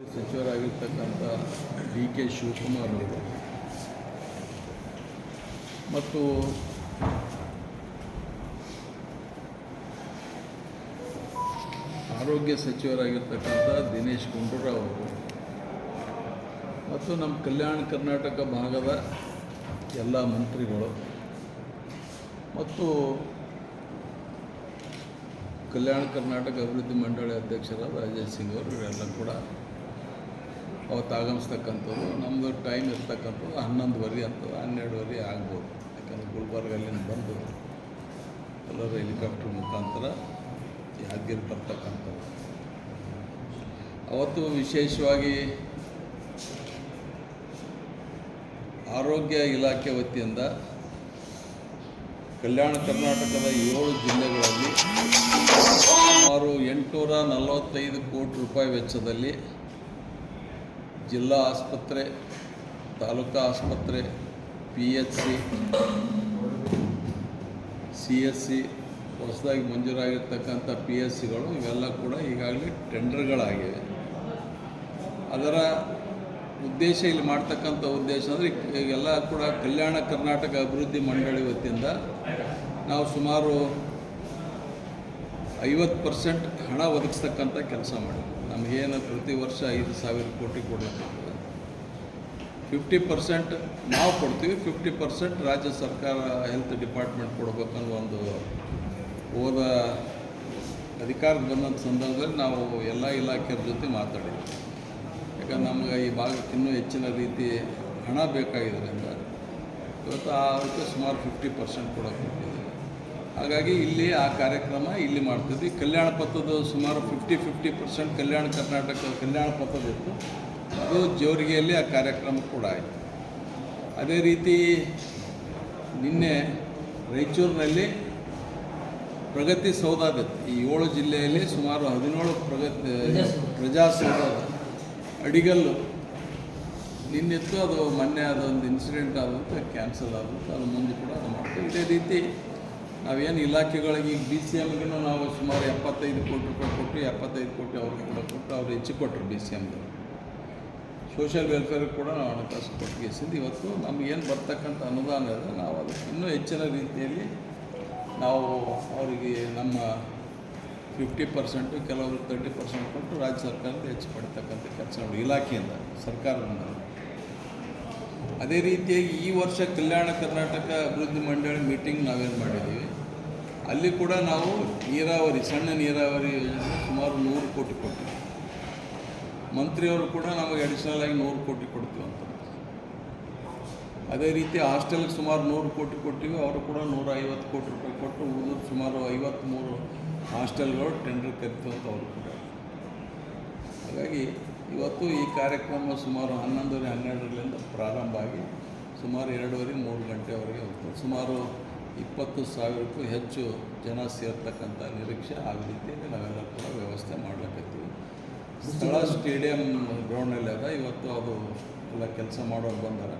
ಸಚಿವರಾಗಿರ್ತಕ್ಕಂಥ D K Shivakumar ಅವರು. ಮತ್ತು ಆರೋಗ್ಯ ಸಚಿವರಾಗಿರ್ತಕ್ಕಂಥ ದಿನೇಶ್ ಗುಂಡೂರಾವ್ ಅವರು. ಮತ್ತು ನಮ್ಮ ಕಲ್ಯಾಣ ಕರ್ನಾಟಕ ಭಾಗದ ಎಲ್ಲ ಮಂತ್ರಿಗಳು. ಮತ್ತು ಕಲ್ಯಾಣ ಕರ್ನಾಟಕ ಅಭಿವೃದ್ಧಿ ಮಂಡಳಿ ಅಧ್ಯಕ್ಷರಾದ ರಾಜೇಶ್ ಸಿಂಗ್ ಅವರು, ಇವರೆಲ್ಲ ಕೂಡ ಅವತ್ತು ಆಗಮಿಸ್ತಕ್ಕಂಥದ್ದು ನಮ್ಮದು ಟೈಮ್ ಇರ್ತಕ್ಕಂಥದ್ದು ಹನ್ನೊಂದುವರೆ ಅಂತದ ಹನ್ನೆರಡುವರೆ ಆಗ್ಬೋದು. ಯಾಕಂದ್ರೆ ಗುಲ್ಬರ್ಗಲ್ಲಿಂದ ಬಂದು ಎಲ್ಲರೂ ಹೆಲಿಕಾಪ್ಟರ್ ಮುಖಾಂತರ ಯಾದಗಿರಿ ಬರ್ತಕ್ಕಂಥದ್ದು. ಅವತ್ತು ವಿಶೇಷವಾಗಿ ಆರೋಗ್ಯ ಇಲಾಖೆ ವತಿಯಿಂದ ಕಲ್ಯಾಣ ಕರ್ನಾಟಕದ ಏಳು ಜಿಲ್ಲೆಗಳಲ್ಲಿ ಸುಮಾರು ಎಂಟುನೂರ ನಲವತ್ತೈದು ಕೋಟಿ ರೂಪಾಯಿ ವೆಚ್ಚದಲ್ಲಿ ಜಿಲ್ಲಾ ಆಸ್ಪತ್ರೆ, ತಾಲೂಕಾ ಆಸ್ಪತ್ರೆ P H C C S C ಹೊಸದಾಗಿ ಮಂಜೂರಾಗಿರ್ತಕ್ಕಂಥ ಪಿ ಎಸ್ ಸಿಗಳು ಇವೆಲ್ಲ ಕೂಡ ಈಗಾಗಲೇ ಟೆಂಡರ್ಗಳಾಗಿವೆ. ಅದರ ಉದ್ದೇಶ ಇಲ್ಲಿ ಮಾಡ್ತಕ್ಕಂಥ ಉದ್ದೇಶ ಅಂದರೆ ಈಗೆಲ್ಲ ಕೂಡ ಕಲ್ಯಾಣ ಕರ್ನಾಟಕ ಅಭಿವೃದ್ಧಿ ಮಂಡಳಿ ವತಿಯಿಂದ ನಾವು ಸುಮಾರು ಐವತ್ತು ಪರ್ಸೆಂಟ್ ಹಣ ಒದಗಿಸ್ತಕ್ಕಂಥ ಕೆಲಸ ಮಾಡಿ ನಮಗೇನು ಪ್ರತಿ ವರ್ಷ ಐದು ಸಾವಿರ ಕೋಟಿ ಕೊಡಲಿಕ್ಕೆ ಫಿಫ್ಟಿ ಪರ್ಸೆಂಟ್ ನಾವು ಕೊಡ್ತೀವಿ ಫಿಫ್ಟಿ ಪರ್ಸೆಂಟ್ ರಾಜ್ಯ ಸರ್ಕಾರ ಹೆಲ್ತ್ ಡಿಪಾರ್ಟ್ಮೆಂಟ್ ಕೊಡಬೇಕನ್ನೋ ಒಂದು ಹೋದ ಅಧಿಕಾರಕ್ಕೆ ಬಂದಂಥ ಸಂದರ್ಭದಲ್ಲಿ ನಾವು ಎಲ್ಲ ಇಲಾಖೆಯ ಜೊತೆ ಮಾತಾಡಿದ್ವಿ. ಯಾಕಂದ್ರೆ ನಮ್ಗೆ ಈ ಭಾಗಕ್ಕೆ ಇನ್ನೂ ಹೆಚ್ಚಿನ ರೀತಿ ಹಣ ಬೇಕಾಗಿದ್ದರಿಂದ ಇವತ್ತು ಆ ಅದಕ್ಕೆ ಸುಮಾರು ಫಿಫ್ಟಿ ಪರ್ಸೆಂಟ್ ಕೊಟ್ಟಿದ್ದೀವಿ ಹಾಗಾಗಿ ಇಲ್ಲಿ ಆ ಕಾರ್ಯಕ್ರಮ ಇಲ್ಲಿ ಮಾಡ್ತಿದ್ವಿ. ಕಲ್ಯಾಣ ಪಥದ ಸುಮಾರು fifty fifty percent Kalyana Karnataka, ಕಲ್ಯಾಣ ಪಥದಿತ್ತು ಅದು ಜೋರಿಗೆಯಲ್ಲಿ ಆ ಕಾರ್ಯಕ್ರಮ ಕೂಡ ಆಯಿತು. ಅದೇ ರೀತಿ ನಿನ್ನೆ ರಾಯಚೂರಿನಲ್ಲಿ ಪ್ರಗತಿ ಸೌಧದಿತ್ತು ಈ ಏಳು ಜಿಲ್ಲೆಯಲ್ಲಿ ಸುಮಾರು ಹದಿನೇಳು ಪ್ರಗತಿ ಪ್ರಜಾಸೌಧ ಅಡಿಗಲ್ಲು ನಿನ್ನೆತ್ತು ಅದು ಮೊನ್ನೆ ಅದೊಂದು ಇನ್ಸಿಡೆಂಟ್ ಆದಂತೆ ಕ್ಯಾನ್ಸಲ್ ಆದಂತೆ, ಅದು ಮುಂದೆ ಕೂಡ ಅದು ಮಾಡ್ತೀವಿ. ಇದೇ ರೀತಿ ನಾವೇನು ಇಲಾಖೆಗಳಿಗೆ ಈಗ ಬಿ ಸಿ ಎಮ್ಗೂ ನಾವು ಸುಮಾರು ಎಪ್ಪತ್ತೈದು ಕೋಟಿ ರೂಪಾಯಿ ಕೊಟ್ಟು ಎಪ್ಪತ್ತೈದು ಕೋಟಿ ಅವ್ರಿಗೆ ಕೂಡ ಕೊಟ್ಟು ಅವ್ರು ಹೆಚ್ಚು ಕೊಟ್ಟರು ಬಿ ಸಿ ಎಮ್ಗೆ. ಸೋಷಿಯಲ್ ವೆಲ್ಫೇರ್ಗೆ ಕೂಡ ನಾವು ಹಣಕಾಸು ಕೊಟ್ಟಿಗೆಸಿದ್ದು ಇವತ್ತು ನಮಗೇನು ಬರ್ತಕ್ಕಂಥ ಅನುದಾನ ಇದೆ ನಾವು ಅದಕ್ಕೆ ಇನ್ನೂ ಹೆಚ್ಚಿನ ರೀತಿಯಲ್ಲಿ ನಾವು ಅವರಿಗೆ ನಮ್ಮ ಫಿಫ್ಟಿ ಪರ್ಸೆಂಟು, ಕೆಲವರು ತರ್ಟಿ ಪರ್ಸೆಂಟ್ ಕೊಟ್ಟು ರಾಜ್ಯ ಸರ್ಕಾರದಿಂದ ಹೆಚ್ಚು ಪಡ್ತಕ್ಕಂಥ ಕೆಲಸ ಮಾಡಿ ಇಲಾಖೆಯಿಂದ, ಸರ್ಕಾರದಿಂದ. ಅದೇ ರೀತಿಯಾಗಿ ಈ ವರ್ಷ ಕಲ್ಯಾಣ ಕರ್ನಾಟಕ ಅಭಿವೃದ್ಧಿ ಮಂಡಳಿ ಮೀಟಿಂಗ್ ನಾವೇನು ಮಾಡಿದ್ದೀವಿ? ಅಲ್ಲಿ ಕೂಡ ನಾವು ನೀರಾವರಿ, ಸಣ್ಣ ನೀರಾವರಿ ಯೋಜನೆ ಸುಮಾರು ನೂರು ಕೋಟಿ ಕೊಟ್ಟಿವಿ ಮಂತ್ರಿಯವರು ಕೂಡ ನಮಗೆ ಅಡಿಷನಲ್ ಆಗಿ ನೂರು ಕೋಟಿ ಕೊಡ್ತೀವಿ ಅಂತ. ಅದೇ ರೀತಿ ಹಾಸ್ಟೆಲ್ಗೆ ಸುಮಾರು ನೂರು ಕೋಟಿ ಕೊಟ್ಟಿವಿ ಅವರು ಕೂಡ ನೂರ ಐವತ್ತು ಕೋಟಿ ರೂಪಾಯಿ ಕೊಟ್ಟು ಉಳಿದು ಸುಮಾರು ಐವತ್ತ್ಮೂರು ಹಾಸ್ಟೆಲ್ಗಳು ಟೆಂಡರ್ ಕರಿತು ಅಂತ ಅವರು ಕೂಡ. ಹಾಗಾಗಿ ಇವತ್ತು ಈ ಕಾರ್ಯಕ್ರಮ ಸುಮಾರು ಹನ್ನೊಂದುವರೆ ಹನ್ನೆರಡರಿಂದ ಪ್ರಾರಂಭ ಆಗಿ ಸುಮಾರು ಎರಡೂವರೆ ಮೂರು ಗಂಟೆವರೆಗೆ ಹೋಗ್ತದೆ. ಸುಮಾರು ಇಪ್ಪತ್ತು ಸಾವಿರಕ್ಕೂ ಹೆಚ್ಚು ಜನ ಸೇರ್ತಕ್ಕಂಥ ನಿರೀಕ್ಷೆ ಆಗ ರೀತಿಯಲ್ಲಿ ನಾವೆಲ್ಲ ಕೂಡ ವ್ಯವಸ್ಥೆ ಮಾಡ್ಲಿಕ್ಕತ್ತೀವಿ ಸ್ಥಳ ಸ್ಟೇಡಿಯಂ ಗ್ರೌಂಡಲ್ಲಿ ಅದ. ಇವತ್ತು ಅದು ಎಲ್ಲ ಕೆಲಸ ಮಾಡೋರು ಬಂದಾರ.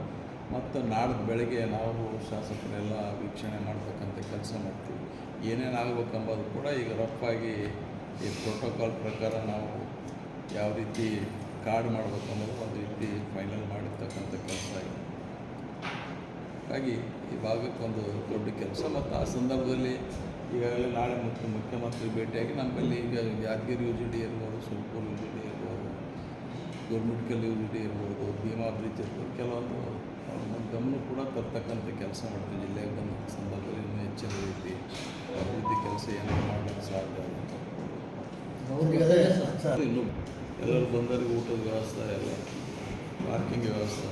ಮತ್ತು ನಾಡ್ದು ಬೆಳಗ್ಗೆ ನಾವು ಶಾಸಕರೆಲ್ಲ ವೀಕ್ಷಣೆ ಮಾಡ್ತಕ್ಕಂಥ ಕೆಲಸ ಮಾಡ್ತೀವಿ. ಏನೇನು ಆಗಬೇಕಂಬೋದು ಕೂಡ ಈಗ ರಫಾಗಿ ಈ ಪ್ರೋಟೋಕಾಲ್ ಪ್ರಕಾರ ನಾವು ಯಾವ ರೀತಿ ಕಾರ್ಡ್ ಮಾಡಬೇಕನ್ನೋದು ಒಂದು ರೀತಿ ಫೈನಲ್ ಮಾಡಿರ್ತಕ್ಕಂಥ ಕೆಲಸ ಆಗಿದೆ. ಹಾಗಾಗಿ ಈ ಭಾಗಕ್ಕೊಂದು ದೊಡ್ಡ ಕೆಲಸ ಮತ್ತು ಆ ಸಂದರ್ಭದಲ್ಲಿ ಈಗಾಗಲೇ ನಾಳೆ ಮುಖ್ಯ ಮುಖ್ಯಮಂತ್ರಿ ಭೇಟಿಯಾಗಿ ನಮ್ಮಲ್ಲಿ ಈಗ ಯಾದಗಿರಿ ಯು ಜಿ ಡಿ ಇರ್ಬೋದು ಸುಲ್ಪುರ್ ಯು ಜಿ ಡಿ ಇರ್ಬೋದು ಗೋರ್ಮೆಂಟ್ಕಲ್ ಯು ಜಿ ಡಿ ಇರ್ಬೋದು ಭೀಮಾ ಬ್ರಿಡ್ಜ್ ಇರ್ಬೋದು ಕೆಲವೊಂದು ನಮ್ಮ ಗಮನ ಕೂಡ ತರ್ತಕ್ಕಂಥ ಕೆಲಸ ಮಾಡ್ತೀವಿ. ಜಿಲ್ಲೆಗೆ ಬಂದ ಸಂದರ್ಭದಲ್ಲಿ ಇನ್ನೂ ಹೆಚ್ಚಿನ ರೀತಿ ಅಭಿವೃದ್ಧಿ ಕೆಲಸ ಏನು ಮಾಡಲಿಕ್ಕೆ ಸಾಧ್ಯ ಇನ್ನು ಎಲ್ಲರೂ ಬಂದವರಿಗೆ ಊಟದ ವ್ಯವಸ್ಥೆ ಎಲ್ಲ ಪಾರ್ಕಿಂಗ್ ವ್ಯವಸ್ಥೆ.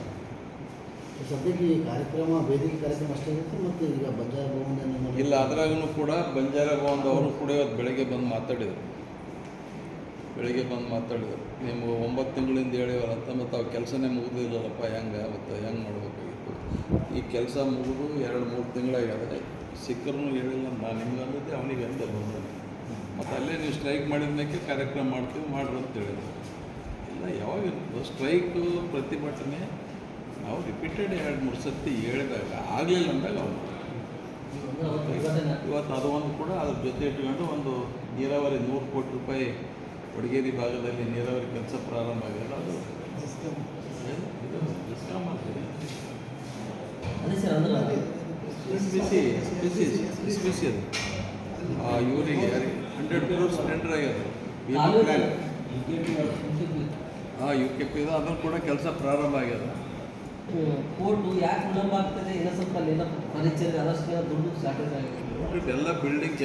ಸದ್ಯಕ್ಕೆ ಈ ಕಾರ್ಯಕ್ರಮ, ವೇದಿಕೆ ಕಾರ್ಯಕ್ರಮ ಅಷ್ಟೇ ಇರುತ್ತೆ ಮತ್ತು ಈಗ ಬಂಜಾರ ಭವನ ಇಲ್ಲ ಅದ್ರಾಗೂ ಕೂಡ ಬಂಜಾರ ಭವನದವರು ಕೂಡ ಇವತ್ತು ಬೆಳಗ್ಗೆ ಬಂದು ಮಾತಾಡಿದರು. ಬೆಳಗ್ಗೆ ಬಂದು ಮಾತಾಡಿದರು. ನೀವು ಒಂಬತ್ತು ತಿಂಗಳಿಂದ ಹೇಳಿವರಂತ ಮತ್ತು ಅವ್ರ ಕೆಲಸನೇ ಮುಗಿದಿಲ್ಲಲ್ಲಪ್ಪ, ಹೆಂಗೆ ಮತ್ತು ಹೆಂಗೆ ಮಾಡಬೇಕಾಗಿತ್ತು ಈ ಕೆಲಸ ಮುಗಿದು ಎರಡು, ಮೂರು ತಿಂಗಳಾಗ್ಯದ ಸಿಕ್ಕರೂ ಹೇಳಿಲ್ಲ, ನಾನು ನಿಮ್ಗೆ ಅಂದಿದ್ದೆ, ಅವನಿಗೆ ಅಂದೆ ಬಂದ. ಮತ್ತು ಅಲ್ಲೇ ನೀವು ಸ್ಟ್ರೈಕ್ ಮಾಡಿದ್ಮೇಲೆ ಕಾರ್ಯಕ್ರಮ ಮಾಡ್ತೀವಿ, ಮಾಡ್ರಿ ಅಂತ ಹೇಳಿದ್ರು. ಇಲ್ಲ, ಯಾವಾಗ ಸ್ಟ್ರೈಕು, ಪ್ರತಿಭಟನೆ ನಾವು ರಿಪೀಟೆಡ್ ಎರಡು ಮೂರು ಸತಿ ಹೇಳಿದಾಗ ಆಗಲಿಲ್ಲ ಅಂದಾಗ ಅವರು ಇವತ್ತು ಅದು ಒಂದು ಕೂಡ ಅದ್ರ ಜೊತೆ ಇಟ್ಕೊಂಡು ಒಂದು ನೀರಾವರಿ ನೂರು ಕೋಟಿ ರೂಪಾಯಿ ಕೊಡಗೇರಿ ಭಾಗದಲ್ಲಿ ನೀರಾವರಿ ಕೆಲಸ ಪ್ರಾರಂಭ ಆಗಿಲ್ಲ ಅದು ಡಿಸ್ಕಾಮ್ ಬಿಸಿ ಬಿಸಿ ಬಿಸಿ ಅದು ಆ ಇವರಿಗೆ ಹಂಡ್ರೆಡ್ ಕ್ರೋರ್ಸ್ ಟೆಂಡರ್ ಆಗ್ಯದ. ಹಾಂ ಯು ಕೆ ಪಿ ಅದನ್ನು ಕೂಡ ಕೆಲಸ ಪ್ರಾರಂಭ ಆಗ್ಯದ. ಕೋರ್ಟು ಯಾಕೆ ವಿಳಂಬ ಆಗ್ತದೆ? ಏನೋ ಸ್ವಲ್ಪ ಅಲ್ಲಿ ಏನೋ ಫರ್ನಿಚರ್ ಅದಷ್ಟು ದುಡ್ಡು ಶಾರ್ಟೇಜ್ ಆಗಿದೆ ಎಲ್ಲ ಬಿಲ್ಡಿಂಗ್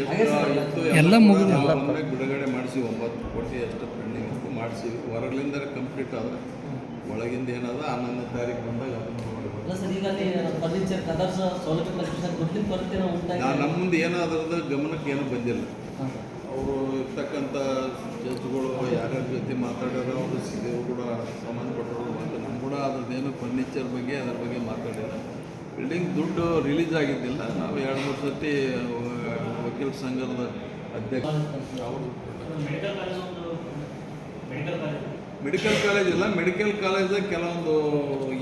ಎಲ್ಲ ಮುಗಿದು. ಮೊನ್ನೆ ಬಿಡುಗಡೆ ಮಾಡಿಸಿ ಒಂಬತ್ತು ಕೋಟಿ ಅಷ್ಟು ಬಿಲ್ಡಿಂಗ್ ಮಾಡಿಸಿ. ಹೊರಗಲಿಂದ ಕಂಪ್ಲೀಟ್ ಆದ ಒಳಗಿಂದ ಏನದ ಹನ್ನೊಂದನೇ ತಾರೀಕು ಬಂದಾಗ ಅದನ್ನು ಸರ್ ಈಗ ಅಲ್ಲಿ ಫರ್ನಿಚರ್ ಕದರ್ಸ್ ಸೌಲಭ್ಯ ಕಲ್ಪಿಸಿದ ದುಡ್ಡಿನ ಕೊರತೆ ನಾವು ಉಂಟಾಗಿ ನಾನು ನಮ್ಮ ಮುಂದೆ ಏನೋ ಅದರದ ಗಮನಕ್ಕೆ ಏನೂ ಬಂದಿಲ್ಲ. ಅವರು ಇರ್ತಕ್ಕಂಥ ಜಜ್ಗಳು ಯಾರ್ಯಾರ ಜೊತೆ ಮಾತಾಡೋರು ಅವರು ಸಿಗೋರು ಕೂಡ ಸಂಬಂಧಪಟ್ಟರು ಕೂಡ ಅದ್ರದ್ದೇನು ಫರ್ನಿಚರ್ ಬಗ್ಗೆ ಅದ್ರ ಬಗ್ಗೆ ಮಾತಾಡಿಲ್ಲ. ಬಿಲ್ಡಿಂಗ್ ದುಡ್ಡು ರಿಲೀಸ್ ಆಗಿದ್ದಿಲ್ಲ. ನಾವು ಎರಡು ಮೂರು ಸರ್ತಿ ವಕೀಲ ಸಂಘದ ಅಧ್ಯಕ್ಷ ಮೆಡಿಕಲ್ ಕಾಲೇಜ್ ಇಲ್ಲ. ಮೆಡಿಕಲ್ ಕಾಲೇಜಾಗ ಕೆಲವೊಂದು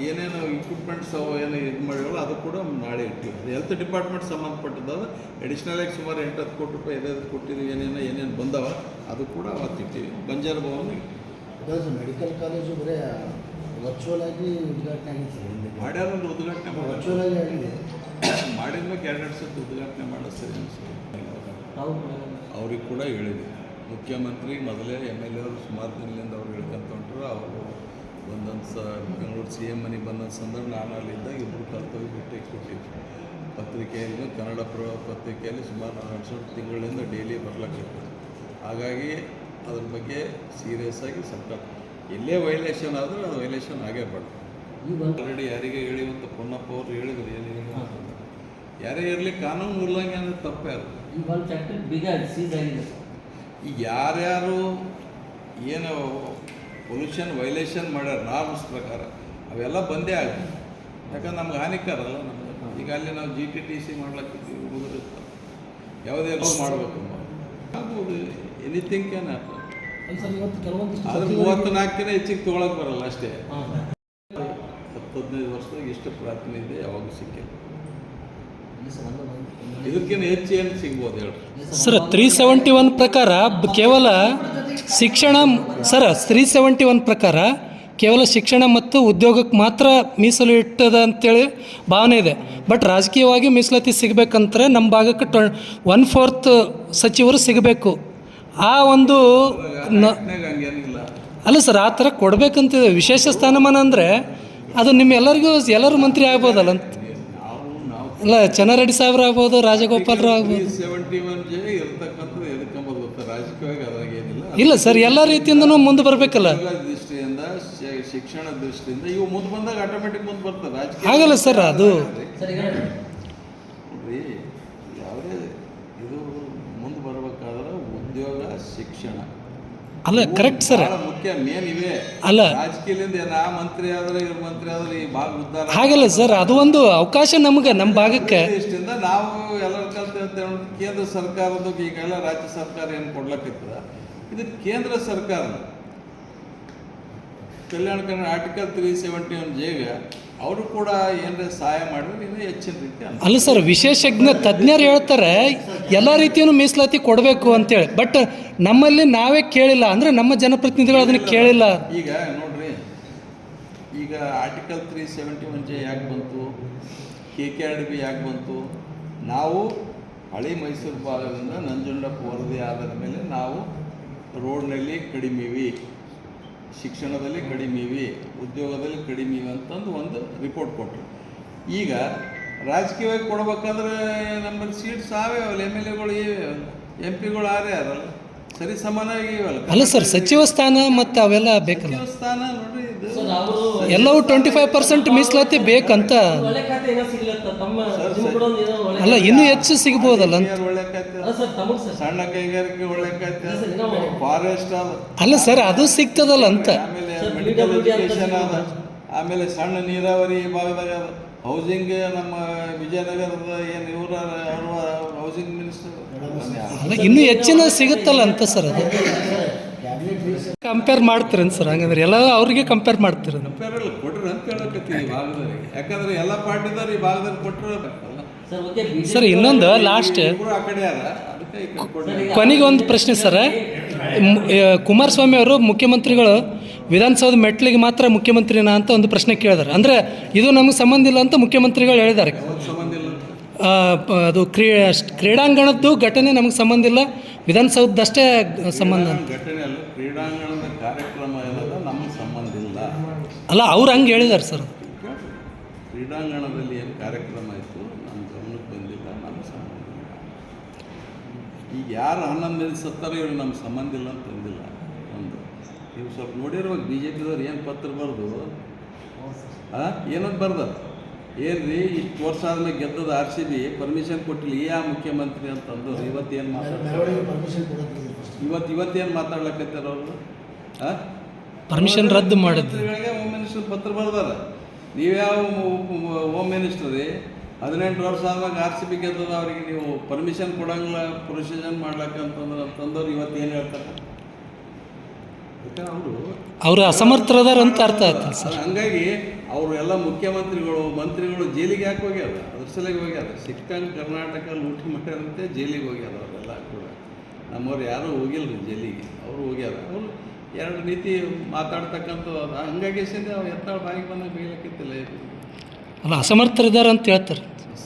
ಏನೇನು ಇಕ್ವಿಪ್ಮೆಂಟ್ಸ್ ಅವು ಏನು ಇದು ಮಾಡಿರಲ್ಲ ಅದು ಕೂಡ ನಾಳೆ ಇಟ್ಟಿವಿ ಹೆಲ್ತ್ ಡಿಪಾರ್ಟ್ಮೆಂಟ್ ಸಂಬಂಧಪಟ್ಟದ್ದು ಅಡಿಷ್ನಲ್ ಆಗಿ ಸುಮಾರು ಎಂಟು ಹತ್ತು ಕೋಟಿ ರೂಪಾಯಿ ಎದೆ ಕೊಟ್ಟಿದ್ದೀವಿ ಏನೇನು ಏನೇನು ಬಂದವ ಅದು ಕೂಡ ಅವತ್ತಿಟ್ಟಿವಿ. ಬಂಜಾರ ಭವನ್ ಮೆಡಿಕಲ್ ಕಾಲೇಜು ಬರೀ ವರ್ಚುವಲ್ ಆಗಿ ಉದ್ಘಾಟನೆ ಆಗಿದೆ. ಸರ್ ಹಿಂದೆ ಉದ್ಘಾಟನೆ ಮಾಡೋದು. ವರ್ಚುವಲ್ ಆಗಿ ಆಗಿದೆ. ಮಾಡಿದ್ಮೇಲೆ ಎರಡು ಸತಿ ಉದ್ಘಾಟನೆ ಮಾಡೋದು ಸರಿ ಅನಿಸ್ತು ಅವ್ರಿಗೆ ಕೂಡ ಹೇಳಿದೆ. ಮುಖ್ಯಮಂತ್ರಿ ಮೊದಲೇ ಎಂ ಎಲ್ ಎ ಅವರು ಸುಮಾರು ದಿನದಿಂದ ಅವ್ರು ಹೇಳ್ಕೊಂತ ಹೊಂಟ್ರು ಅವರು ಒಂದೊಂದು ಸ ಬೆಂಗಳೂರು ಸಿ ಎಂ ಮನೆಗೆ ಬಂದ ಸಂದರ್ಭ ನಾನು ಅಲ್ಲಿದ್ದ ಇಬ್ಬರು ಕರ್ತವ್ಯ ಭೇಟಿ ಕೊಟ್ಟಿದ್ದೆ ಪತ್ರಿಕೆಯಲ್ಲಿ ಕನ್ನಡ ಪ್ರ ಪತ್ರಿಕೆಯಲ್ಲಿ ಸುಮಾರು ಎರಡು ತಿಂಗಳಿಂದ ಡೈಲಿ ಬರ್ಲಕ್ಕೆ ಹಾಗಾಗಿ ಅದ್ರ ಬಗ್ಗೆ ಸೀರಿಯಸ್ ಆಗಿ ಸರ್ಕಾರ ಎಲ್ಲೇ ವೈಲೇಷನ್ ಆದರೂ ಅದು ವೈಲೇಷನ್ ಆಗೇ ಈಗ ಆಲ್ರೆಡಿ ಯಾರಿಗೆ ಹೇಳಿವಂತ ಪೊನ್ನಪ್ಪ ಅವರು ಹೇಳಿದ್ರು ಏನೇನು ಯಾರೇ ಇರಲಿ ಕಾನೂನು ಉಲ್ಲಂಘನೆ ತಪ್ಪೇ ಅದು. ಈಗ ಯಾರ್ಯಾರು ಏನು ಪೊಲ್ಯೂಷನ್ ವೈಲೇಷನ್ ಮಾಡ್ಯಾರ ನಾರ್ಮ್ಸ್ ಪ್ರಕಾರ ಅವೆಲ್ಲ ಬಂದೇ ಆಗುತ್ತೆ. ಯಾಕಂದ್ರೆ ನಮ್ಗೆ ಹಾನಿಕರ ಅಲ್ಲ ನಮ್ಗೆ. ಈಗ ಅಲ್ಲಿ ನಾವು ಜಿ ಟಿ ಟಿ ಸಿ ಮಾಡ್ಲಕ್ಕಿದ್ದೀವಿ ಹುಡುಗರು ಯಾವುದೇ ಮಾಡಬೇಕು. ಆಗ್ಬೋದು ಎನಿಥಿಂಗ್ ಕ್ಯಾನ್ ಹ್ಯಾಪನ್ ಆದ್ರೆ ಹೆಚ್ಚಿಗೆ ತಗೊಳಕ್ ಬರಲ್ಲ ಅಷ್ಟೇ. ಹತ್ತು ಹದಿನೈದು ವರ್ಷದಾಗ ಇದೆ ಪ್ರಾತಿನಿಧ್ಯ ಯಾವಾಗೂ ಸಿಕ್ಕಿಲ್ಲ. ಇದಕ್ಕಿಂತ ಹೆಚ್ಚು ಏನು ಸಿಗ್ಬೋದು ಹೇಳ್ರಿ. ಸರ್ ತ್ರೀ ಸೆವೆಂಟಿ ಒನ್ ಪ್ರಕಾರ ಕೇವಲ ಶಿಕ್ಷಣ ಸರ್ ತ್ರೀ ಸೆವೆಂಟಿ ಒನ್ ಪ್ರಕಾರ ಕೇವಲ ಶಿಕ್ಷಣ ಮತ್ತು ಉದ್ಯೋಗಕ್ಕೆ ಮಾತ್ರ ಮೀಸಲು ಇಟ್ಟದ ಅಂತೇಳಿ ಭಾವನೆ ಇದೆ. ಬಟ್ ರಾಜಕೀಯವಾಗಿ ಮೀಸಲಾತಿ ಸಿಗಬೇಕಂತಾರೆ ನಮ್ಮ ಭಾಗಕ್ಕೆ ಟ್ವ ಒನ್ ಫೋರ್ತ್ ಸಚಿವರು ಸಿಗಬೇಕು. ಆ ಒಂದು ಅಲ್ಲ ಸರ್ ಆ ಥರ ಕೊಡಬೇಕಂತಿದೆ. ವಿಶೇಷ ಸ್ಥಾನಮಾನ ಅಂದರೆ ಅದು ನಿಮ್ಮೆಲ್ಲರಿಗೂ ಎಲ್ಲರೂ ಮಂತ್ರಿ ಆಗ್ಬೋದಲ್ಲ ಅಂತ. ಅಲ್ಲ ಚನ್ನಾರೆಡ್ಡಿ ಸಾಹೇಬ್ರು ಆಗ್ಬೋದು ರಾಜಗೋಪಾಲ್ರು ಆಗ್ಬೋದು. ಇಲ್ಲ ಸರ್ ಎಲ್ಲ ರೀತಿಯಿಂದನೂ ಮುಂದೆ ಬರಬೇಕಲ್ಲ. ದೃಷ್ಟಿಯಿಂದ ಶಿಕ್ಷಣ ದೃಷ್ಟಿಯಿಂದ ಇವು ಮುಂದೆ ಬಂದಾಗ ಆಟೋಮೆಟಿಕ್ ಮುಂದೆ ಬರ್ತದೆ. ರಾಜಕೀಯ ಆಗಲ್ಲ ಸರ್ ಅದು ಸರ್ ಈಗ ನೋಡ್ರಿ ಯಾವುದೇ ಇದು ಮುಂದೆ ಬರಬೇಕಾದ್ರೆ ಉದ್ಯೋಗ ಶಿಕ್ಷಣ. ಅಲ್ಲ ಕರೆಕ್ಟ್ ಸರ್ ಮುಖ್ಯ ಮೇನ್ ಇವೆ. ಅಲ್ಲ. ರಾಜಕೀಯದಿಂದ ಆ ಮಂತ್ರಿ ಆದ್ರೆ ಇವ್ರ ಮಂತ್ರಿ ಆದ್ರೆ ಈ ಭಾಗ ಉದ್ದಾರ. ಹಾಗಲ್ಲ ಸರ್ ಅದು ಒಂದು ಅವಕಾಶ ನಮ್ಗೆ ನಮ್ಮ ಭಾಗಕ್ಕೆ. ಇಷ್ಟಿಂದ ನಾವು ಎಲ್ಲರ ಕಲ್ತ ಕೇಂದ್ರ ಸರ್ಕಾರದ ಈಗೆಲ್ಲ ರಾಜ್ಯ ಸರ್ಕಾರ ಏನು ಕೊಡ್ಲಕ್ಕಿರ್ತದ? ಇದು ಕೇಂದ್ರ ಸರ್ಕಾರ Kalyana Karnataka article three seventy one ಜೆಗೆ ಅವರು ಕೂಡ ಏನಾರ ಸಹಾಯ ಮಾಡಿದ್ರೆ ಇನ್ನೂ ಹೆಚ್ಚಿನ ರೀತಿ. ಅಲ್ಲ ಸರ್ ವಿಶೇಷಜ್ಞ ತಜ್ಞರು ಹೇಳ್ತಾರೆ ಎಲ್ಲ ರೀತಿಯೂ ಮೀಸಲಾತಿ ಕೊಡಬೇಕು ಅಂತೇಳಿ. ಬಟ್ ನಮ್ಮಲ್ಲಿ ನಾವೇ ಕೇಳಿಲ್ಲ ಅಂದರೆ ನಮ್ಮ ಜನಪ್ರತಿನಿಧಿಗಳು ಅದನ್ನು ಕೇಳಿಲ್ಲ. ಈಗ ನೋಡ್ರಿ ಈಗ article three seventy one J ಯಾಕೆ ಬಂತು? K K R D B ಯಾಕೆ ಬಂತು? ನಾವು ಹಳೆ ಮೈಸೂರು ಭಾಗದಿಂದ ನಂಜುಂಡಪ್ಪ ವರದಿ ಆದ ಮೇಲೆ ನಾವು ರೋಡ್ನಲ್ಲಿ ಕಡಿಮೀವಿ. ಶಿಕ್ಷಣದಲ್ಲಿ ಕಡಿಮೀವಿ ಉದ್ಯೋಗದಲ್ಲಿ ಕಡಿಮೀವಿ ಅಂತಂದು ಒಂದು ರಿಪೋರ್ಟ್ ಕೊಟ್ಟರು ಈಗ ರಾಜಕೀಯವಾಗಿ ಕೊಡ್ಬೇಕಂದ್ರೆ ನಮ್ಮಲ್ಲಿ ಸೀಟ್ ಸಾವಯವಲ್ಲ ಎಂ ಎಲ್ ಎಗಳು ಇವೆ ಎಂ ಪಿಗಳು ಆರೇ ಅದಲ್ಲ ಸರಿ ಸಮಾನವಾಗಿ ಇವಲ್ಲ. ಅಲ್ಲ ಸರ್ ಸಚಿವ ಸ್ಥಾನ ಮತ್ತು ಅವೆಲ್ಲ ಬೇಕಲ್ಲ? ಸಚಿವ ಸ್ಥಾನ ನೋಡ್ರಿ ಇದು ಸರ್ ಅವರು ಎಲ್ಲವೂ ಟ್ವೆಂಟಿ ಫೈವ್ ಪರ್ಸೆಂಟ್ ಮೀಸಲಾತಿ ಬೇಕಂತ? ಅಲ್ಲ ಇನ್ನೂ ಹೆಚ್ಚು ಸಿಗ್ಬೋದಲ್ಲ ಒಳ್ಳೆ ಸರ್ ತಮಗೆ ಸರ್. ಸಣ್ಣ ಕೈಗಾರಿಕೆ ಒಳ್ಳೆ ಫಾರೆಸ್ಟ್ ಅಲ್ಲ ಸರ್ ಅದು ಸಿಗ್ತದಲ್ಲ ಅಂತ. ಆಮೇಲೆ ಸರ್, ಮೆಡಿಕಲ್ PWD ಅದ ಆಮೇಲೆ ಸಣ್ಣ ನೀರಾವರಿ ಭಾಗದಾಗ ಹೌಸಿಂಗ್ ನಮ್ಮ ವಿಜಯನಗರದ ಏನು ಇವರ ಹೌಸಿಂಗ್ ಮಿನಿಸ್ಟರ್ ಅಲ್ಲ ಇನ್ನೂ ಹೆಚ್ಚಿನ ಸಿಗುತ್ತಲ್ಲ ಅಂತ ಸರ್ ಅದು. ಕಂಪೇರ್ ಮಾಡ್ತೀರೇನು ಸರ್? ಹಂಗಂದ್ರೆ ಎಲ್ಲ ಅವ್ರಿಗೆ ಕಂಪೇರ್ ಮಾಡ್ತೀರ ಕಂಪೇರ್ ಕೊಟ್ರಿ ಅಂತ ಹೇಳಕತ್ತೀವಿ ಈ ಭಾಗದಲ್ಲಿ ಯಾಕಂದ್ರೆ ಎಲ್ಲ ಪಾರ್ಟಿದವ್ರು ಈ ಭಾಗದಲ್ಲಿ ಕೊಟ್ಟಿರಬೇಕಲ್ಲ ಸರ್ ಇನ್ನೊಂದು ಲಾಸ್ಟ್ ಕೊನೆಗೆ ಒಂದು ಪ್ರಶ್ನೆ ಸರ್. ಕುಮಾರಸ್ವಾಮಿ ಅವರು ಮುಖ್ಯಮಂತ್ರಿಗಳು ವಿಧಾನಸೌಧ ಮೆಟ್ಲಿಗೆ ಮಾತ್ರ ಮುಖ್ಯಮಂತ್ರಿನಾ ಅಂತ ಒಂದು ಪ್ರಶ್ನೆ ಕೇಳಿದಾರೆ. ಅಂದರೆ ಇದು ನಮಗೆ ಸಂಬಂಧ ಇಲ್ಲ ಅಂತ ಮುಖ್ಯಮಂತ್ರಿಗಳು ಹೇಳಿದ್ದಾರೆ. ಅದು ಕ್ರೀ ಕ್ರೀಡಾಂಗಣದ್ದು ಘಟನೆ ನಮಗೆ ಸಂಬಂಧ ಇಲ್ಲ. ವಿಧಾನಸೌಧದಷ್ಟೇ ಸಂಬಂಧ ಘಟನೆ ಅಲ್ಲ ಕ್ರೀಡಾಂಗಣದ ಕಾರ್ಯಕ್ರಮ ಏನದ ನಮಗೆ ಸಂಬಂಧ ಇಲ್ಲ. ಅಲ್ಲ ಅವ್ರು ಹಂಗೆ ಹೇಳಿದ್ದಾರೆ ಸರ್. ಕ್ರೀಡಾಂಗಣದಲ್ಲಿ ಏನು ಕಾರ್ಯಕ್ರಮ ಇತ್ತು ನಮ್ಮ ಗಮನಕ್ಕೆ ಬಂದಿಲ್ಲ ನಮಗೆ ಸಂಬಂಧ ಇಲ್ಲ ಈಗ ಯಾರು ಹನ್ನೊಂದು ಮಂದಿ ಸತ್ತಾರೋ ಇವ್ರಿಗೆ ನಮ್ಗೆ ಸಂಬಂಧ ಇಲ್ಲ ಅಂತ ಅಂದಿಲ್ಲ. ಒಂದು. ನೀವು ಸ್ವಲ್ಪ ನೋಡಿರುವಾಗ ಬಿ ಜೆ ಪಿದವ್ರು ಏನು ಪತ್ರ ಬರೆದು? ಏನಂತ ಬರ್ದ? ಏನು ರೀ ಇಷ್ಟು ವರ್ಷ ಆದ್ಮೇಲೆ ಗೆದ್ದದ ಆರ್ ಸಿ ಬಿ ಪರ್ಮಿಷನ್ ಕೊಟ್ಟಿಲ್ಲ. ಈ ಯಾ ಮುಖ್ಯಮಂತ್ರಿ ಮಾತಾಡ್ತಾರೆ? ಮೆರವಣಿಗೆ ಪರ್ಮಿಷನ್ ಕೊಡೋದು ಫಸ್ಟ್ ಇವತ್ತು ಇವತ್ತೇನು ಮಾತಾಡ್ಲಕತ್ತಾರ ಅವರು? ಹಾಂ ಪರ್ಮಿಷನ್ ರದ್ದು ಮಾಡಿದ್ದು ಮಂತ್ರಿಗಳಿಗೆ ಹೋಮ್ ಮಿನಿಸ್ಟರ್ ಪತ್ರ ಬರ್ದಾರ. ನೀವ್ಯಾವ ಹೋಮ್ ಮಿನಿಸ್ಟರ್ ರೀ? ಹದಿನೆಂಟು ವರ್ಷ ಆದಾಗ ಆರ್ ಸಿ ಬಿ ಗೆದ್ದದ ಅವರಿಗೆ ನೀವು ಪರ್ಮಿಷನ್ ಕೊಡಂಗಿಲ್ಲ ಪ್ರೊಸೀಜನ್ ಮಾಡ್ಲಕ್ಕೆ ಅಂತಂದ್ರೆ ಅಂತಂದವ್ರು ಇವತ್ತು ಏನು ಹೇಳ್ತಾರೆ? ಯಾಕಂದ್ರೆ ಅವರು ಅವರು ಅಸಮರ್ಥರದಾರ ಅಂತ ಅರ್ಥ ಆಯ್ತು ಸರ್. ಹಂಗಾಗಿ ಅವರು ಎಲ್ಲ ಮುಖ್ಯಮಂತ್ರಿಗಳು ಮಂತ್ರಿಗಳು ಜೈಲಿಗೆ ಯಾಕೆ ಹೋಗ್ಯಾರ? ಅದ್ರ ಸಲಗೆ ಹೋಗ್ಯಾರ. ಸಿಕ್ಕಂಗೆ ಕರ್ನಾಟಕ ಲೂಟಿ ಮಾಡ್ಯಾರಂತೆ ಜೈಲಿಗೆ ಹೋಗ್ಯಾರ ಅವರೆಲ್ಲ ಕೂಡ. ನಮ್ಮವ್ರು ಯಾರೂ ಹೋಗಿಲ್ಲ ರೀ ಜೈಲಿಗೆ. ಅವರು ಹೋಗ್ಯಾರ. ಅವರು ಎರಡು ರೀತಿ ಮಾತಾಡ್ತಕ್ಕಂಥ ಅದ ಹಂಗಾಗಿ ಸಿಂದ ಅವ್ರು ಎತ್ತಾಳ ಬಾಯಿಗೆ ಬಂದಾಗ ಬೈಲಕ್ಕಿತ್ತಿಲ್ಲ ಅಲ್ಲ ಅಸಮರ್ಥರಿದಾರ ಅಂತ ಹೇಳ್ತಾರೆ.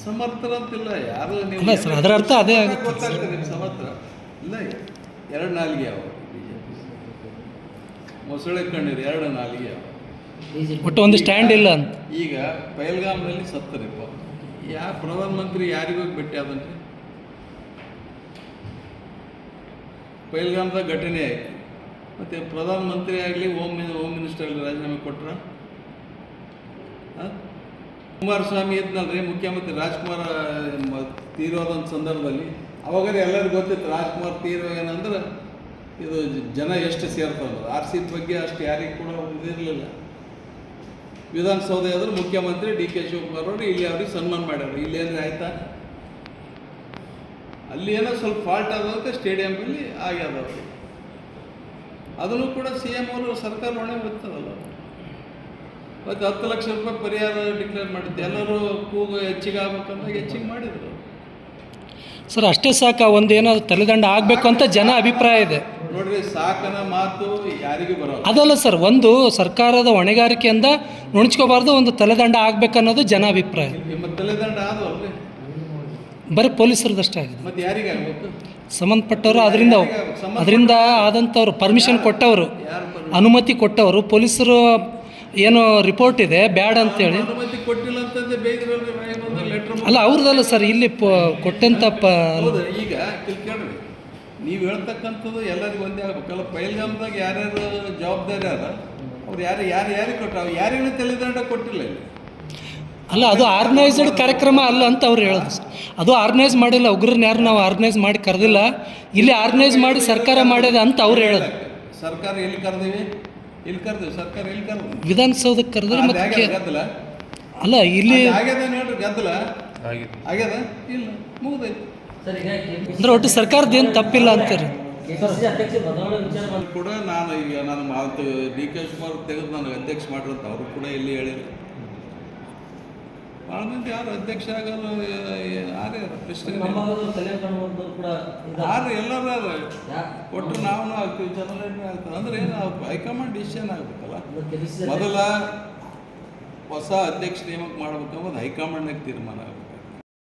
ಸಮರ್ಥರಂತಿಲ್ಲ ಯಾರು ನೀವು ಅಲ್ಲ ಸರ್, ಅದರ ಅರ್ಥ ಅದೇ ಆಗುತ್ತೆ ಗೊತ್ತಾಗ್ತದೆ ನಿಮ್ಮ ಸಮರ್ಥ? ಇಲ್ಲ ಎರಡು ನಾಲಿಗೆ ಯಾವ ಮೊಸಳೆ ಕಣ್ಣೀರು ಎರಡು ನಾಲಿಗೆ ಯಾವ ಒಟ್ಟು ಒಂದು ಸ್ಟ್ಯಾಂಡ್ ಇಲ್ಲ ಅಂತ. ಈಗ ಪೈಲ್ಗಾಮ್ನಲ್ಲಿ ಸತ್ತರಿಪ್ಪ. ಯಾ ಪ್ರಧಾನಮಂತ್ರಿ ಯಾರಿಗೋಗಿ ಭೇಟಿ ಆದನ್ರಿ ಪೈಲ್ಗಾಮ್ದಾಗ ಘಟನೆ ಆಯಿತು. ಮತ್ತು ಪ್ರಧಾನಮಂತ್ರಿ ಆಗಲಿ ಹೋಮ್ ಮಿನಿ ಹೋಮ್ ಮಿನಿಸ್ಟರ್ ಆಗಲಿ ರಾಜೀನಾಮೆ ಕೊಟ್ರ? ಕುಮಾರಸ್ವಾಮಿ ಇದ್ನಲ್ರಿ, ಮುಖ್ಯಮಂತ್ರಿ ರಾಜ್ಕುಮಾರ್ ತೀರೋದೊಂದು ಸಂದರ್ಭದಲ್ಲಿ. ಅವಾಗ ಎಲ್ಲರಿಗೂ ಗೊತ್ತಿತ್ತು ರಾಜ್ಕುಮಾರ್ ತೀರೋ ಏನಂದ್ರೆ ಇದು ಜನ ಎಷ್ಟು ಸೇರ್ತಾರೆ. ಆರ್ ಸಿ ಬಗ್ಗೆ ಅಷ್ಟು ಯಾರಿಗೂ ಕೂಡ ಇದಿರಲಿಲ್ಲ. ವಿಧಾನಸೌಧ ಆದ್ರೆ ಮುಖ್ಯಮಂತ್ರಿ ಡಿ ಕೆ ಶಿವಕುಮಾರ್ ಅವರು ಇಲ್ಲಿ ಅವ್ರಿಗೆ ಸನ್ಮಾನ ಮಾಡ್ಯಾರ. ಇಲ್ಲಿ ಏನ್ರಿ ಆಯ್ತಾ? ಅಲ್ಲಿ ಏನೋ ಸ್ವಲ್ಪ ಫಾಲ್ಟ್ ಆದಂತೆ ಸ್ಟೇಡಿಯಂನಲ್ಲಿ ಆಗ್ಯಾದ ಅವ್ರಿಗೆ. ಅದನ್ನು ಕೂಡ ಸಿ ಎಂ ಅವರು ಸರ್ಕಾರ ಹೊಣೆ ಗೊತ್ತದಲ್ಲ ಮತ್ತು ಹತ್ತು ಲಕ್ಷ ರೂಪಾಯಿ ಪರಿಹಾರ ಡಿಕ್ಲೇರ್ ಮಾಡಿದ್ದೆ. ಎಲ್ಲರೂ ಕೂಗು ಹೆಚ್ಚಿಗೆ ಆಗ್ಬೇಕಂದಾಗ ಹೆಚ್ಚಿಗೆ ಮಾಡಿದ್ರು. ಸರ್ ಅಷ್ಟೇ ಸಾಕು ಒಂದು ಏನಾದ್ರು ತಲೆದಂಡ ಆಗಬೇಕು ಅಂತ ಜನ ಅಭಿಪ್ರಾಯ ಇದೆ. ನೋಡ್ರಿ ಸಾಕನ ಮಾತು ಯಾರಿಗೂ ಬರೋಲ್ಲ. ಅದಲ್ಲ ಸರ್ ಒಂದು ಸರ್ಕಾರದ ಹೊಣೆಗಾರಿಕೆಯಿಂದ ನುಣಚ್ಕೋಬಾರ್ದು ಒಂದು ತಲೆದಂಡ ಆಗ್ಬೇಕನ್ನೋದು ಜನ ಅಭಿಪ್ರಾಯ. ನಿಮ್ಮ ತಲೆದಂಡ ಆದವಲ್ರಿ ಬರೀ ಪೊಲೀಸರದಷ್ಟೇ ಆಗಿದೆ. ಮತ್ತೆ ಯಾರಿಗೆ ಆಗ್ಬೇಕು? ಸಂಬಂಧಪಟ್ಟವರು ಅದರಿಂದ ಅದರಿಂದ ಆದಂಥವ್ರು ಪರ್ಮಿಷನ್ ಕೊಟ್ಟವರು. ಅನುಮತಿ ಕೊಟ್ಟವರು. ಪೊಲೀಸರು ಏನು ರಿಪೋರ್ಟ್ ಇದೆ ಬ್ಯಾಡ್ ಅಂತೇಳಿ. ಅಲ್ಲ ಅವ್ರದ್ದಲ್ಲ ಸರ್ ಇಲ್ಲಿ ಕೊಟ್ಟಂತ ಈಗ ನೀವು ಹೇಳ್ತಕ್ಕಂಥದ್ದು ಎಲ್ಲರಿಗೂ ಒಂದೇ ಆಗ್ಬೇಕಲ್ಲ ಪೈಲ್ಗಾಮ್ದಾಗ ಯಾರ್ಯಾರು ಜವಾಬ್ದಾರಿ ಅದ ಅವ್ರು ಯಾರು ಯಾರು ಯಾರಿಗೆ ಕೊಟ್ಟರು ಅವ್ರು ಯಾರಿಗೂ ತಲೆದಂಡ ಕೊಟ್ಟಿಲ್ಲ ಇಲ್ಲಿ. ಅಲ್ಲ ಅದು ಆರ್ಗನೈಸ್ಡ್ ಕಾರ್ಯಕ್ರಮ ಅಲ್ಲ ಅಂತ ಅವ್ರು ಹೇಳೋದು ಸರ್. ಅದು ಆರ್ಗನೈಸ್ ಮಾಡಿಲ್ಲ ಉಗ್ರನ್ನ ಯಾರು ನಾವು ಆರ್ಗನೈಸ್ ಮಾಡಿ ಕರೆದಿಲ್ಲ. ಇಲ್ಲಿ ಆರ್ಗನೈಸ್ ಮಾಡಿ ಸರ್ಕಾರ ಮಾಡಿದೆ ಅಂತ ಅವ್ರು ಹೇಳೋದು. ಸರ್ಕಾರ ಎಲ್ಲಿ ಕರೆದಿವಿ? ಎಲ್ಲಿ ಕರೆದಿವಿ ಸರ್ಕಾರ ಇಲ್ಲಿ ಕರೆದು. ವಿಧಾನಸೌಧಕ್ಕೆ ಕರೆದ್ರೆ ಮತ್ತೆ ಕೇ- ಗದ್ದಲ? ಅಲ್ಲ ಇಲ್ಲಿ ಆಗ್ಯದ ನೋಡ್ರಿ ಗದ್ದಲ? ಆಗ್ಯದ? ಇಲ್ಲ ಮುಗ್ದೈತಿ ಸರ್ ಈಗ ಅಂದ್ರೆ ಒಟ್ಟು ಸರ್ಕಾರದ ಏನು ತಪ್ಪಿಲ್ಲ ಅಂತಾರೆ? ಕೆಪಿಸಿಸಿ ಅಧ್ಯಕ್ಷ ಬದಲಾವಣೆ ವಿಚಾರ ಮಾಡಿ. ಕೂಡ ನಾನು ಈಗ ನಾನು ಮಾತು ಡಿ ಕೆ ಶಿವಕುಮಾರ್ ತೆಗೆದು ನಾನು ಅಧ್ಯಕ್ಷ ಮಾಡಿರಂತ ಅವರು ಕೂಡ ಇಲ್ಲಿ ಹೇಳಿಲ್ಲ ಭಾಳ ಮಂದಿ ಯಾರು ಅಧ್ಯಕ್ಷ ಆಗಲ್ಲ ಯಾರೇ ಪ್ರಶ್ನೆ. ಯಾರು ಎಲ್ಲರೂ ಒಟ್ಟು ನಾವು ಆಗ್ತೀವಿ ಜನರೇಟ್ ಆಗ್ತದೆ ಅಂದ್ರೆ ಏನು ಹೈಕಮಾಂಡ್ ಡಿಸಿಷನ್ ಆಗ್ಬೇಕಲ್ಲ? ಮೊದಲ ಹೊಸ ಅಧ್ಯಕ್ಷ ನೇಮಕ ಮಾಡ್ಬೇಕಂಬುದು ಹೈಕಮಾಂಡ್ನಾಗ ತೀರ್ಮಾನ ಆಗ್ಬೇಕು.